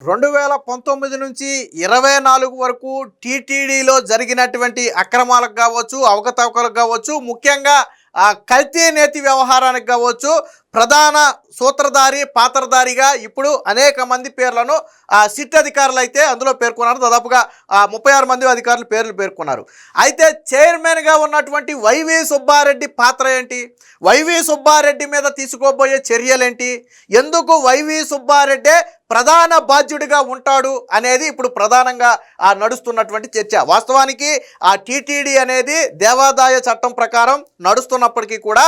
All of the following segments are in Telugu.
రెండు వేల పంతొమ్మిది నుంచి ఇరవై నాలుగు వరకు టీటీడీలో జరిగినటువంటి అక్రమాలకు కావచ్చు అవకతవకలకు కావచ్చు ముఖ్యంగా ఆ కల్తీ నేతి వ్యవహారానికి కావచ్చు ప్రధాన సూత్రధారి పాత్రధారిగా ఇప్పుడు అనేక మంది పేర్లను ఆ సిట్ అధికారులు అయితే అందులో పేర్కొన్నారు. దాదాపుగా ముప్పై ఆరు మంది అధికారులు పేర్లు పేర్కొన్నారు. అయితే చైర్మన్గా ఉన్నటువంటి వైవి సుబ్బారెడ్డి పాత్ర ఏంటి? వైవి సుబ్బారెడ్డి మీద తీసుకోబోయే చర్యలేంటి? ఎందుకు వైవి సుబ్బారెడ్డే ప్రధాన బాధ్యుడిగా ఉంటాడు అనేది ఇప్పుడు ప్రధానంగా నడుస్తున్నటువంటి చర్చ. వాస్తవానికి ఆ టీటీడీ అనేది దేవాదాయ చట్టం ప్రకారం నడుస్తున్నప్పటికీ కూడా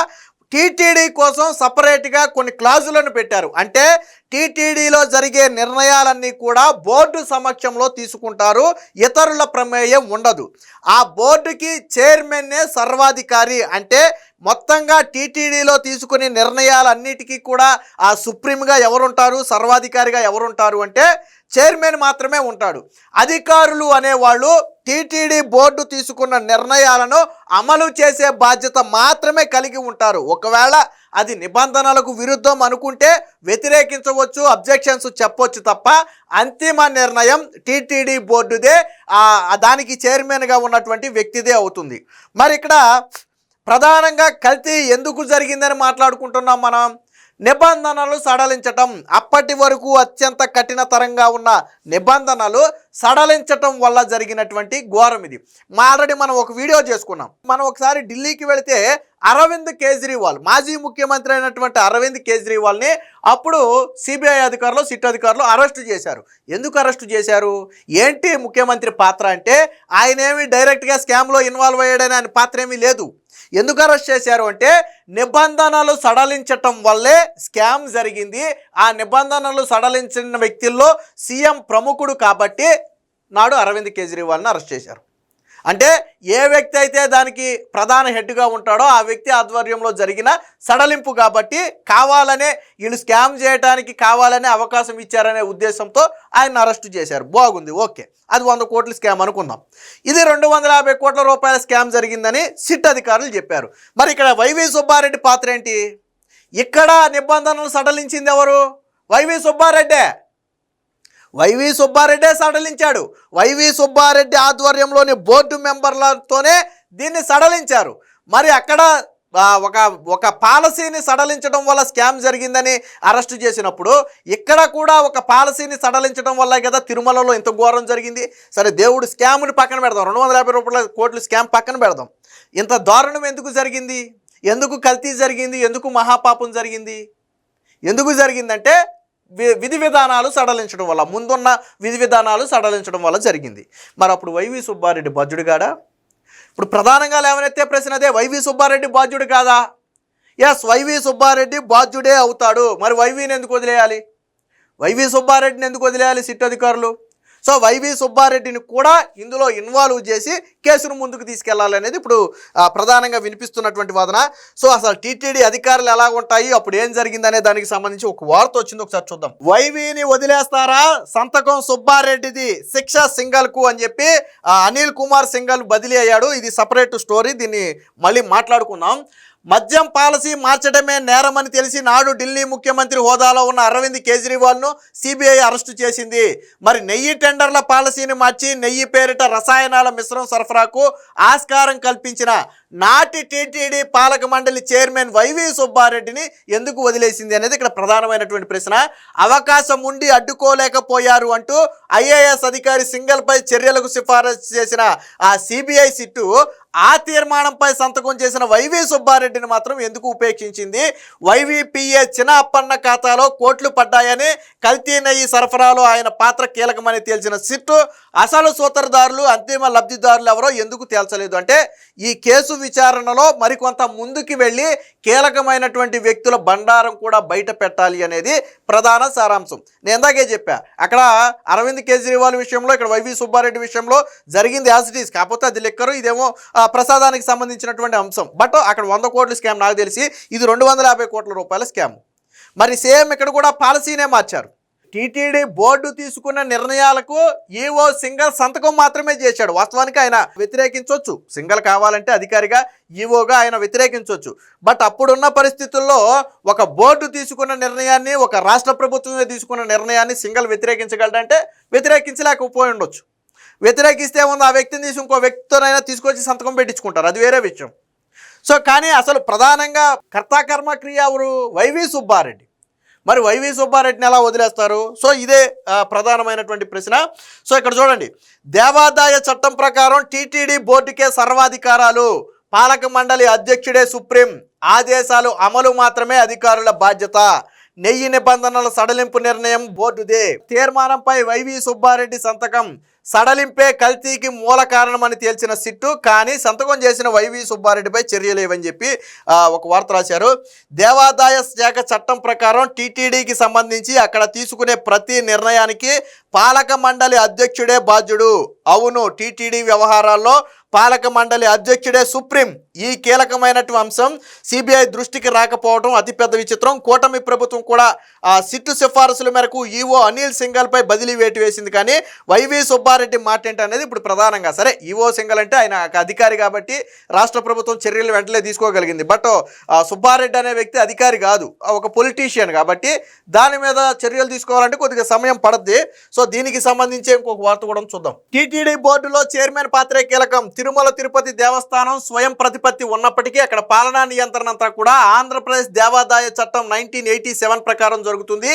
టీటీడీ కోసం సపరేట్గా కొన్ని క్లాజులను పెట్టారు. అంటే టీటీడీలో జరిగే నిర్ణయాలన్నీ కూడా బోర్డు సమక్షంలో తీసుకుంటారు. ఇతరుల ప్రమేయం ఉండదు. ఆ బోర్డుకి చైర్మన్నే సర్వాధికారి అంటే మొత్తంగా టీటీడీలో తీసుకునే నిర్ణయాలన్నిటికీ కూడా ఆ సుప్రీంగా ఎవరుంటారు? సర్వాధికారిగా ఎవరుంటారు అంటే చైర్మన్ మాత్రమే ఉంటాడు. అధికారులు అనేవాళ్ళు టీటీడీ బోర్డు తీసుకున్న నిర్ణయాలను అమలు చేసే బాధ్యత మాత్రమే కలిగి ఉంటారు. ఒకవేళ అది నిబంధనలకు విరుద్ధం అనుకుంటే వ్యతిరేకించవచ్చు అబ్జెక్షన్స్ చెప్పొచ్చు తప్ప అంతిమ నిర్ణయం టీటీడీ బోర్డుదే దానికి చైర్మన్గా ఉన్నటువంటి వ్యక్తిదే అవుతుంది. మరి ఇక్కడ ప్రధానంగా కల్తీ ఎందుకు జరిగిందని మాట్లాడుకుంటున్నాం మనం? నిబంధనలు సడలించటం. అప్పటి వరకు అత్యంత కఠినతరంగా ఉన్న నిబంధనలు సడలించటం వల్ల జరిగినటువంటి ఘోరం ఇది. మా ఆల్రెడీ మనం ఒక వీడియో చేసుకున్నాం. మనం ఒకసారి ఢిల్లీకి వెళితే అరవింద్ కేజ్రీవాల్ మాజీ ముఖ్యమంత్రి అయినటువంటి అరవింద్ కేజ్రీవాల్ని అప్పుడు సిబిఐ అధికారులు సిట్ అధికారులు అరెస్ట్ చేశారు. ఎందుకు అరెస్ట్ చేశారు? ఏంటి ముఖ్యమంత్రి పాత్ర అంటే ఆయన ఏమి డైరెక్ట్గా స్కామ్లో ఇన్వాల్వ్ అయ్యాడని ఆయన పాత్ర ఏమీ లేదు. ఎందుకు అరెస్ట్ చేశారు అంటే నిబంధనలు సడలించటం వల్లే స్కామ్ జరిగింది. ఆ నిబంధనలు సడలించిన వ్యక్తుల్లో సీఎం ప్రముఖుడు కాబట్టి నాడు అరవింద్ కేజ్రీవాల్ని అరెస్ట్ చేశారు. అంటే ఏ వ్యక్తి అయితే దానికి ప్రధాన హెడ్గా ఉంటాడో ఆ వ్యక్తి ఆధ్వర్యంలో జరిగిన సడలింపు కాబట్టి కావాలనే వీళ్ళు స్కామ్ చేయడానికి కావాలనే అవకాశం ఇచ్చారనే ఉద్దేశంతో ఆయన అరెస్ట్ చేశారు. బాగుంది. ఓకే. అది వంద కోట్ల స్కామ్ అనుకుందాం. ఇది రెండు వందల యాభై కోట్ల రూపాయల స్కామ్ జరిగిందని సిట్ అధికారులు చెప్పారు. మరి ఇక్కడ వైవి సుబ్బారెడ్డి పాత్ర ఏంటి? ఇక్కడ నిబంధనలు సడలించింది ఎవరు? వైవి సుబ్బారెడ్డే. వైవి సుబ్బారెడ్డే సడలించాడు. వైవి సుబ్బారెడ్డి ఆధ్వర్యంలోని బోర్డు మెంబర్లతోనే దీన్ని సడలించారు. మరి అక్కడ ఒక ఒక పాలసీని సడలించడం వల్ల స్కామ్ జరిగిందని అరెస్ట్ చేసినప్పుడు ఇక్కడ కూడా ఒక పాలసీని సడలించడం వల్ల కదా తిరుమలలో ఇంత ఘోరం జరిగింది. సరే దేవుడు స్కామ్ని పక్కన పెడదాం. రెండు వందల యాభై రూపాయల కోట్లు స్కామ్ పక్కన పెడదాం. ఇంత దారుణం ఎందుకు జరిగింది? ఎందుకు కల్తీ జరిగింది? ఎందుకు మహాపాపం జరిగింది? ఎందుకు జరిగిందంటే విధి విధానాలు సడలించడం వల్ల ముందున్న విధి విధానాలు సడలించడం వల్ల జరిగింది. మరి అప్పుడు వైవి సుబ్బారెడ్డి బాధ్యుడిగాడా ఇప్పుడు ప్రధానంగా లేవనెత్తే ప్రశ్న అదే వైవి సుబ్బారెడ్డి బాధ్యుడు కాదా? ఎస్ వైవి సుబ్బారెడ్డి బాధ్యుడే అవుతాడు. మరి వైవిని ఎందుకు వదిలేయాలి? వైవి సుబ్బారెడ్డిని ఎందుకు వదిలేయాలి సిట్ అధికారులు? సో వైవి సుబ్బారెడ్డిని కూడా ఇందులో ఇన్వాల్వ్ చేసి కేసును ముందుకు తీసుకెళ్ళాలి అనేది ఇప్పుడు ప్రధానంగా వినిపిస్తున్నటువంటి వాదన. సో అసలు టీటీడీ అధికారులు ఎలా ఉంటాయి? అప్పుడు ఏం జరిగిందనే దానికి సంబంధించి ఒక వార్త వచ్చింది. ఒకసారి చూద్దాం. వైవిని వదిలేస్తారా? సంతకం సుబ్బారెడ్డిది శిక్ష సింగల్కు అని చెప్పి అనిల్ కుమార్ సింగల్ బదిలీ అయ్యాడు. ఇది సపరేట్ స్టోరీ. దీన్ని మళ్ళీ మాట్లాడుకుందాం. మద్యం పాలసీ మార్చడమే నేరమని తెలిసి నాడు ఢిల్లీ ముఖ్యమంత్రి హోదాలో ఉన్న అరవింద్ కేజ్రీవాల్ను సిబిఐ అరెస్టు చేసింది. మరి నెయ్యి టెండర్ల పాలసీని మార్చి నెయ్యి పేరిట రసాయనాల మిశ్రమం సరఫరాకు ఆస్కారం కల్పించిన నాటి టీటీడీ పాలక మండలి చైర్మన్ వైవి సుబ్బారెడ్డిని ఎందుకు వదిలేసింది అనేది ఇక్కడ ప్రధానమైనటువంటి ప్రశ్న. అవకాశం ఉండి అడ్డుకోలేకపోయారు అంటూ ఐఏఎస్ అధికారి సింగల్పై చర్యలకు సిఫారసు చేసిన ఆ సిబిఐ సిట్టు ఆ తీర్మానంపై సంతకం చేసిన వైవి సుబ్బారెడ్డిని మాత్రం ఎందుకు ఉపేక్షించింది? వైవీపీఏ చిన్న అప్పన్న ఖాతాలో కోట్లు పడ్డాయని కల్తీ నెయ్యి సరఫరాలో ఆయన పాత్ర కీలకమని తేల్చిన సిట్టు అసలు సూత్రధారులు అంతిమ లబ్ధిదారులు ఎవరో ఎందుకు తేల్చలేదు? అంటే ఈ కేసు విచారణలో మరికొంత ముందుకు వెళ్ళి కీలకమైనటువంటి వ్యక్తుల బండారం కూడా బయట పెట్టాలి అనేది ప్రధాన సారాంశం. నేను ఇందాకే చెప్పా అక్కడ అరవింద్ కేజ్రీవాల్ విషయంలో ఇక్కడ వైవి సుబ్బారెడ్డి విషయంలో జరిగింది యాజ్ ఇట్ ఈస్ కాకపోతే అది లెక్కరు ఇదేమో ప్రసాదానికి సంబంధించినటువంటి అంశం. బట్ అక్కడ వంద కోట్ల స్కామ్ నాకు తెలిసి ఇది రెండు వందల యాభై కోట్ల రూపాయల స్కామ్ మరి సేమ్ ఇక్కడ కూడా పాలసీనే మార్చారు. టీటీడీ బోర్డు తీసుకున్న నిర్ణయాలకు ఈవో సింగల్ సంతకం మాత్రమే చేశాడు. వాస్తవానికి ఆయన వ్యతిరేకించవచ్చు సింగల్ కావాలంటే అధికారిగా ఈవోగా ఆయన వ్యతిరేకించవచ్చు బట్ అప్పుడున్న పరిస్థితుల్లో ఒక బోర్డు తీసుకున్న నిర్ణయాన్ని ఒక రాష్ట్ర ప్రభుత్వమే తీసుకున్న నిర్ణయాన్ని సింగల్ వ్యతిరేకించగలడంటే వ్యతిరేకించలేకపోయి ఉండొచ్చు. వ్యతిరేకిస్తే ఉంది ఆ వ్యక్తిని తీసి ఇంకో వ్యక్తితోనైనా తీసుకొచ్చి సంతకం పెట్టించుకుంటారు. అది వేరే విషయం. సో కానీ అసలు ప్రధానంగా కర్తాకర్మ క్రియ ఎవరు వైవి సుబ్బారెడ్డి. మరి వైవి సుబ్బారెడ్డిని ఎలా వదిలేస్తారు? సో ఇదే ప్రధానమైనటువంటి ప్రశ్న. సో ఇక్కడ చూడండి. దేవాదాయ చట్టం ప్రకారం టీటీడీ బోర్డుకే సర్వాధికారాలు. పాలక మండలి అధ్యక్షుడే సుప్రీం. ఆదేశాలు అమలు మాత్రమే అధికారుల బాధ్యత. నెయ్యి నిబంధనల సడలింపు నిర్ణయం బోర్డుదే. తీర్మానంపై వైవి సుబ్బారెడ్డి సంతకం. సడలింపే కల్తీకి మూల కారణమని తేల్చిన సిట్టు కానీ సంతకం చేసిన వైవి సుబ్బారెడ్డిపై చర్యలేవని చెప్పి ఒక వార్త రాశారు. దేవాదాయ శాఖ చట్టం ప్రకారం టీటీడీకి సంబంధించి అక్కడ తీసుకునే ప్రతి నిర్ణయానికి పాలక మండలి అధ్యక్షుడే బాధ్యుడు. అవును టీటీడీ వ్యవహారాల్లో పాలక మండలి అధ్యక్షుడే సుప్రీం. ఈ కీలకమైనటువంటి అంశం సిబిఐ దృష్టికి రాకపోవడం అతిపెద్ద విచిత్రం. కూటమి ప్రభుత్వం కూడా ఆ సిట్టు సిఫారసుల మేరకు ఈవో అనిల్ సింగల్పై బదిలీ వేటు వేసింది. కానీ వైవి సుబ్బారెడ్డి మాట అనేది ఇప్పుడు ప్రధానంగా సరే ఈవో సింగల్ అంటే ఆయన అధికారి కాబట్టి రాష్ట్ర ప్రభుత్వం చర్యలు వెంటనే తీసుకోగలిగింది. బట్ సుబ్బారెడ్డి అనే వ్యక్తి అధికారి కాదు ఒక పొలిటీషియన్ కాబట్టి దాని మీద చర్యలు తీసుకోవాలంటే కొద్దిగా సమయం పడద్ది. సో దీనికి సంబంధించి ఇంకొక వార్త కూడా చూద్దాం. టీటీడీ బోర్డులో చైర్మన్ పాత్రే కీలకం. తిరుమల తిరుపతి దేవస్థానం స్వయం ప్రతిపత్తి ఉన్నప్పటికీ అక్కడ పాలనా నియంత్రణ అంతా కూడా ఆంధ్రప్రదేశ్ దేవాదాయ చట్టం నైన్టీన్ ఎయిటీ సెవెన్ ప్రకారం జరుగుతుంది.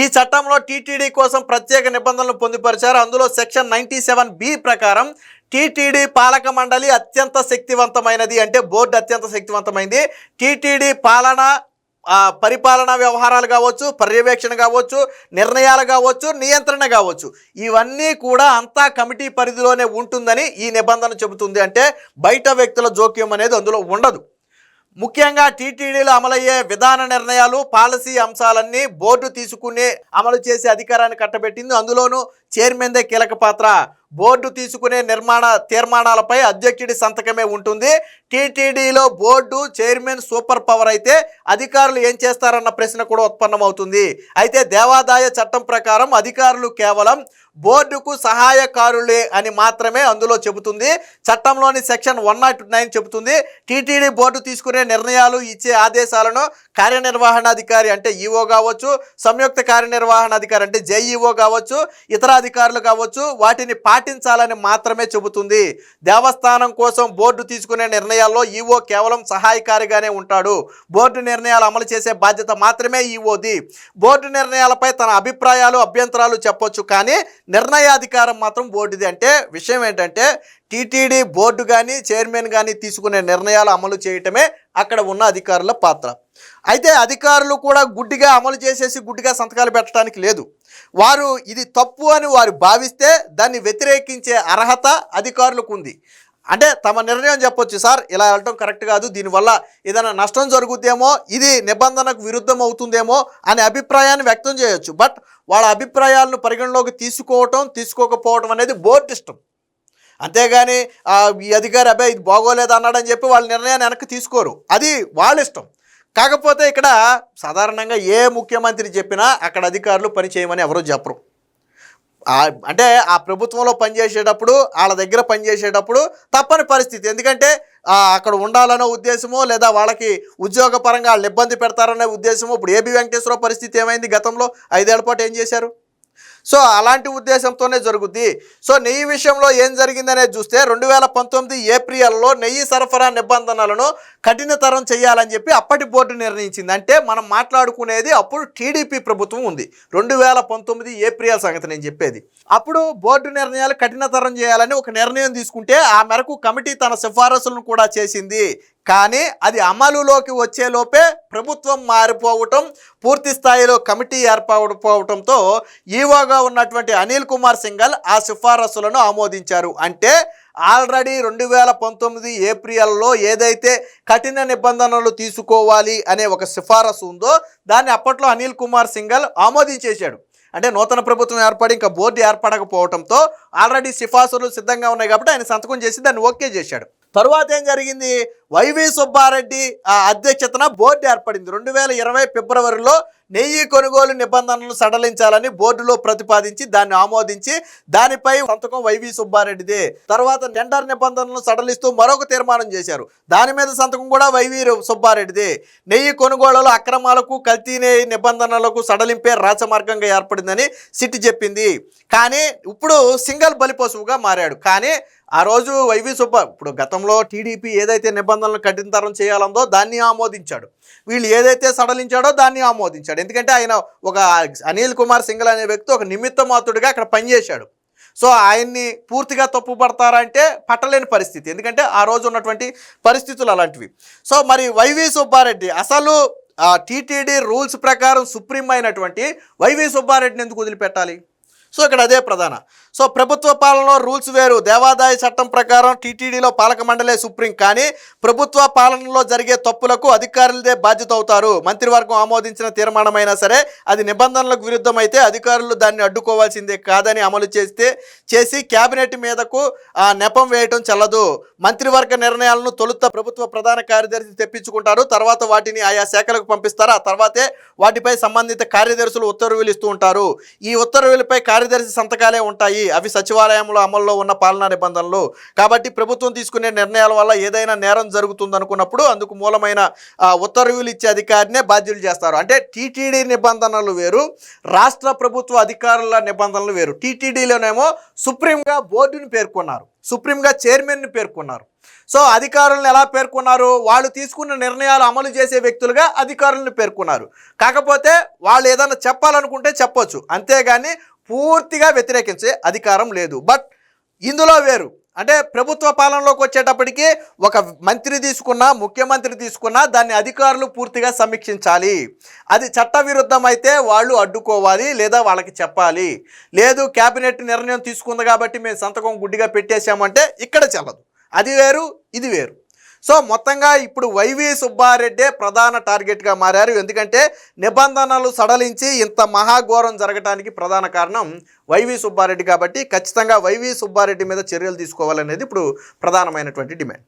ఈ చట్టంలో టీటీడీ కోసం ప్రత్యేక నిబంధనలు పొందుపరిచారు. అందులో సెక్షన్ నైన్టీ సెవెన్ బి ప్రకారం టీటీడీ పాలక మండలి అత్యంత శక్తివంతమైనది అంటే బోర్డు అత్యంత శక్తివంతమైంది. టీటీడీ పాలన పరిపాలనా వ్యవహారాలు కావచ్చు పర్యవేక్షణ కావచ్చు నిర్ణయాలు కావచ్చు నియంత్రణ కావచ్చు ఇవన్నీ కూడా అంతా కమిటీ పరిధిలోనే ఉంటుందని ఈ నిబంధన చెబుతుంది అంటే బయట వ్యక్తుల జోక్యం అనేది అందులో ఉండదు. ముఖ్యంగా టీటీడీలో అమలయ్యే విధాన నిర్ణయాలు పాలసీ అంశాలన్నీ బోర్డు తీసుకునే అమలు చేసే అధికారాన్ని కట్టబెట్టింది. అందులోనూ చైర్మన్దే కీలక పాత్ర. బోర్డు తీసుకునే నిర్మాణ తీర్మానాలపై అధ్యక్షుడి సంతకమే ఉంటుంది. టీటీడీలో బోర్డు చైర్మన్ సూపర్ పవర్ అయితే అధికారులు ఏం చేస్తారన్న ప్రశ్న కూడా ఉత్పన్నమవుతుంది. అయితే దేవాదాయ చట్టం ప్రకారం అధికారులు కేవలం బోర్డుకు సహాయకారులే అని మాత్రమే అందులో చెబుతుంది. చట్టంలోని సెక్షన్ వన్ నాట్ నైన్ చెబుతుంది. టీటీడీ బోర్డు తీసుకునే నిర్ణయాలు ఇచ్చే ఆదేశాలను కార్యనిర్వహణాధికారి అంటే ఈఓ కావచ్చు సంయుక్త కార్యనిర్వహణాధికారి అంటే జేఈఓ కావచ్చు ఇతర అధికారులు కావచ్చు వాటిని పాటించాలని మాత్రమే చెబుతుంది. దేవస్థానం కోసం బోర్డు తీసుకునే నిర్ణయాల్లో ఈఓ కేవలం సహాయకారిగానే ఉంటాడు. బోర్డు నిర్ణయాలు అమలు చేసే బాధ్యత మాత్రమే ఈఓది. బోర్డు నిర్ణయాలపై తన అభిప్రాయాలు అభ్యంతరాలు చెప్పొచ్చు కానీ నిర్ణయాధికారం మాత్రం బోర్డుది. అంటే విషయం ఏంటంటే టీటీడీ బోర్డు కానీ చైర్మన్ కానీ తీసుకునే నిర్ణయాలు అమలు చేయటమే అక్కడ ఉన్న అధికారుల పాత్ర. అయితే అధికారులు కూడా గుడ్డిగా అమలు చేసేసి గుడ్డిగా సంతకాలు పెట్టడానికి లేదు. వారు ఇది తప్పు అని వారు భావిస్తే దాన్ని వ్యతిరేకించే అర్హత అధికారులకు ఉంది. అంటే తమ నిర్ణయం చెప్పొచ్చు సార్ ఇలా వెళ్ళటం కరెక్ట్ కాదు దీనివల్ల ఏదైనా నష్టం జరుగుద్దేమో ఇది నిబంధనకు విరుద్ధం అవుతుందేమో అనే అభిప్రాయాన్ని వ్యక్తం చేయొచ్చు. బట్ వాళ్ళ అభిప్రాయాలను పరిగణలోకి తీసుకోవటం తీసుకోకపోవటం అనేది బోర్డు ఇష్టం. అంతేగాని ఈ అధికారి అబ్బాయి ఇది బాగోలేదు అన్నాడని చెప్పి వాళ్ళ నిర్ణయాన్ని వెనక్కి తీసుకోరు. అది వాళ్ళ ఇష్టం. కాకపోతే ఇక్కడ సాధారణంగా ఏ ముఖ్యమంత్రి చెప్పినా అక్కడ అధికారులు పని చేయమని ఎవరూ చెప్పరు. అంటే ఆ ప్రభుత్వంలో పనిచేసేటప్పుడు వాళ్ళ దగ్గర పనిచేసేటప్పుడు తప్పని పరిస్థితి. ఎందుకంటే అక్కడ ఉండాలనే ఉద్దేశమో లేదా వాళ్ళకి ఉద్యోగపరంగా వాళ్ళు ఇబ్బంది పెడతారనే ఉద్దేశమో ఇప్పుడు ఏబి వెంకటేశ్వరరావు పరిస్థితి ఏమైంది గతంలో? ఐదేళ్ళ పాటు ఏం చేశారు? సో అలాంటి ఉద్దేశంతోనే జరుగుద్ది. సో నెయ్యి విషయంలో ఏం జరిగిందనే చూస్తే రెండు వేల పంతొమ్మిది ఏప్రిల్లో నెయ్యి సరఫరా నిబంధనలను కఠినతరం చేయాలని చెప్పి అప్పటి బోర్డు నిర్ణయించింది. అంటే మనం మాట్లాడుకునేది అప్పుడు టీడీపీ ప్రభుత్వం ఉంది. రెండు వేల పంతొమ్మిది ఏప్రిల్ సంగతి నేను చెప్పేది. అప్పుడు బోర్డు నిర్ణయాలు కఠినతరం చేయాలని ఒక నిర్ణయం తీసుకుంటే ఆ మేరకు కమిటీ తన సిఫారసులను కూడా చేసింది. కానీ అది అమలులోకి వచ్చేలోపే ప్రభుత్వం మారిపోవటం పూర్తి స్థాయిలో కమిటీ ఏర్పడిపోవటంతో ఈవోగా ఉన్నటువంటి అనిల్ కుమార్ సింగల్ ఆ సిఫారసులను ఆమోదించారు. అంటే ఆల్రెడీ రెండు వేల పంతొమ్మిది ఏప్రిల్లో ఏదైతే కఠిన నిబంధనలు తీసుకోవాలి అనే ఒక సిఫారసు ఉందో దాన్ని అప్పట్లో అనిల్ కుమార్ సింగల్ ఆమోదించేశాడు. అంటే నూతన ప్రభుత్వం ఏర్పడి ఇంకా బోర్డు ఏర్పడకపోవడంతో ఆల్రెడీ సిఫార్సులు సిద్ధంగా ఉన్నాయి కాబట్టి ఆయన సంతకం చేసి దాన్ని ఓకే చేశాడు. తరువాత ఏం జరిగింది? వైవి సుబ్బారెడ్డి ఆ అధ్యక్షతన బోర్డు ఏర్పడింది. రెండు వేల ఇరవై ఫిబ్రవరిలో నెయ్యి కొనుగోలు నిబంధనలు సడలించాలని బోర్డులో ప్రతిపాదించి దాన్ని ఆమోదించి దానిపై సంతకం వైవి సుబ్బారెడ్డిదే. తర్వాత టెండర్ నిబంధనలు సడలిస్తూ మరొక తీర్మానం చేశారు. దాని మీద సంతకం కూడా వైవి సుబ్బారెడ్డిదే. నెయ్యి కొనుగోళ్ళలో అక్రమాలకు కల్తీ నెయ్యి నిబంధనలకు సడలింపే రాచమార్గంగా ఏర్పడిందని సిట్ చెప్పింది. కానీ ఇప్పుడు సింగల్ బలిపశువుగా మారాడు. కానీ ఆ రోజు వైవి సుబ్బ ఇప్పుడు గతంలో టీడీపీ ఏదైతే నిబంధన నిబంధనలను కఠినతరం చేయాలందో దాన్ని ఆమోదించాడు. వీళ్ళు ఏదైతే సడలించాడో దాన్ని ఆమోదించాడు. ఎందుకంటే ఆయన ఒక అనిల్ కుమార్ సింగల్ అనే వ్యక్తి ఒక నిమిత్త మాతుడిగా అక్కడ పనిచేశాడు. సో ఆయన్ని పూర్తిగా తప్పు పడతారంటే పట్టలేని పరిస్థితి. ఎందుకంటే ఆ రోజు ఉన్నటువంటి పరిస్థితులు అలాంటివి. సో మరి వైవి సుబ్బారెడ్డి అసలు టీటీడీ రూల్స్ ప్రకారం సుప్రీం అయినటువంటి వైవి సుబ్బారెడ్డిని ఎందుకు వదిలిపెట్టాలి? సో ఇక్కడ అదే ప్రధాన. సో ప్రభుత్వ పాలనలో రూల్స్ వేరు. దేవాదాయ చట్టం ప్రకారం టీటీడీలో పాలక మండలే సుప్రీం. కానీ ప్రభుత్వ పాలనలో జరిగే తప్పులకు అధికారులదే బాధ్యత అవుతారు మంత్రివర్గం ఆమోదించిన తీర్మానమైనా సరే అది నిబంధనలకు విరుద్ధమైతే అధికారులు దాన్ని అడ్డుకోవాల్సిందే కాదని అమలు చేస్తే చేసి కేబినెట్ మీదకు ఆ, నెపం వేయటం చల్లదు. మంత్రివర్గ నిర్ణయాలను తొలుత ప్రభుత్వ ప్రధాన కార్యదర్శి తెప్పించుకుంటారు. తర్వాత వాటిని ఆయా శాఖలకు పంపిస్తారు. ఆ తర్వాతే వాటిపై సంబంధిత కార్యదర్శులు ఉత్తర్వులు ఇస్తూ ఉంటారు. ఈ ఉత్తర్వులపై కార్యదర్శి సంతకాలే ఉంటాయి. అవి సచివాలయంలో అమల్లో ఉన్న పాలనా నిబంధనలు. కాబట్టి ప్రభుత్వం తీసుకునే నిర్ణయాల వల్ల ఏదైనా నేరం జరుగుతుంది అనుకున్నప్పుడు అందుకు మూలమైన ఉత్తర్వులు ఇచ్చే అధికారినే బాధ్యులు చేస్తారు. అంటే టీటీడీ నిబంధనలు వేరు రాష్ట్ర ప్రభుత్వ అధికారుల నిబంధనలు వేరు. టీటీడీలోనేమో సుప్రీంగా బోర్డుని పేర్కొన్నారు. సుప్రీంగా చైర్మన్ని పేర్కొన్నారు. సో అధికారులను ఎలా పేర్కొన్నారు? వాళ్ళు తీసుకున్న నిర్ణయాలు అమలు చేసే వ్యక్తులుగా అధికారులను పేర్కొన్నారు. కాకపోతే వాళ్ళు ఏదైనా చెప్పాలనుకుంటే చెప్పొచ్చు. అంతేగాని పూర్తిగా వ్యతిరేకించే అధికారం లేదు. బట్ ఇందులో వేరు. అంటే ప్రభుత్వ పాలనలోకి వచ్చేటప్పటికి ఒక మంత్రి తీసుకున్నా ముఖ్యమంత్రి తీసుకున్నా దాన్ని అధికారులు పూర్తిగా సమీక్షించాలి. అది చట్టవిరుద్ధమైతే వాళ్ళు అడ్డుకోవాలి లేదా వాళ్ళకి చెప్పాలి. లేదు క్యాబినెట్ నిర్ణయం తీసుకుంది కాబట్టి మేము సంతకం గుడ్డిగా పెట్టేశామంటే ఇక్కడ చెల్లదు. అది వేరు ఇది వేరు. సో మొత్తంగా ఇప్పుడు వైవి సుబ్బారెడ్డే ప్రధాన టార్గెట్గా మారారు. ఎందుకంటే నిబంధనలు సడలించి ఇంత మహాఘోరం జరగటానికి ప్రధాన కారణం వైవి సుబ్బారెడ్డి కాబట్టి ఖచ్చితంగా వైవి సుబ్బారెడ్డి మీద చర్యలు తీసుకోవాలనేది ఇప్పుడు ప్రధానమైనటువంటి డిమాండ్.